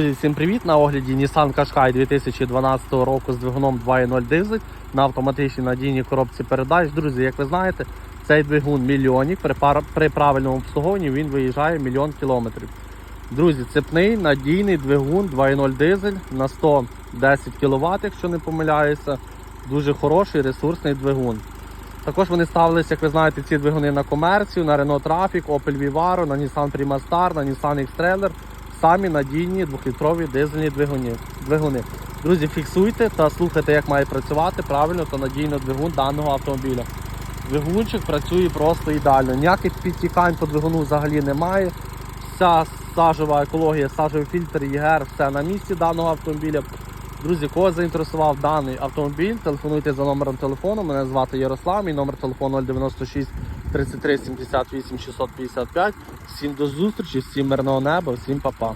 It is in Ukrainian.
Всім привіт! На огляді Nissan Qashqai 2012 року з двигуном 2.0 дизель на автоматичній надійній коробці передач. Друзі, як ви знаєте, цей двигун мільйонник. При, при правильному обслуговуванні він виїжджає мільйон кілометрів. Друзі, цепний надійний двигун 2.0 дизель на 110 кВт, якщо не помиляюся. Дуже хороший ресурсний двигун. Також вони ставилися, як ви знаєте, ці двигуни на комерцію, на Renault Trafic, Opel Vivaro, на Nissan Prima Star, на Nissan X-Trailer. Самі надійні двохлітрові дизельні двигуни. Друзі, фіксуйте та слухайте, як має працювати правильно та надійно двигун даного автомобіля. Двигунчик працює просто ідеально. Ніяких підтікань по двигуну взагалі немає. Вся сажова екологія, сажовий фільтр, ЄГР, все на місці даного автомобіля. Друзі, кого заінтересував даний автомобіль, телефонуйте за номером телефону. Мене звати Ярослав, мій номер телефону 096 33 78 655. Всім до зустрічі, всім мирного неба, всім па-па.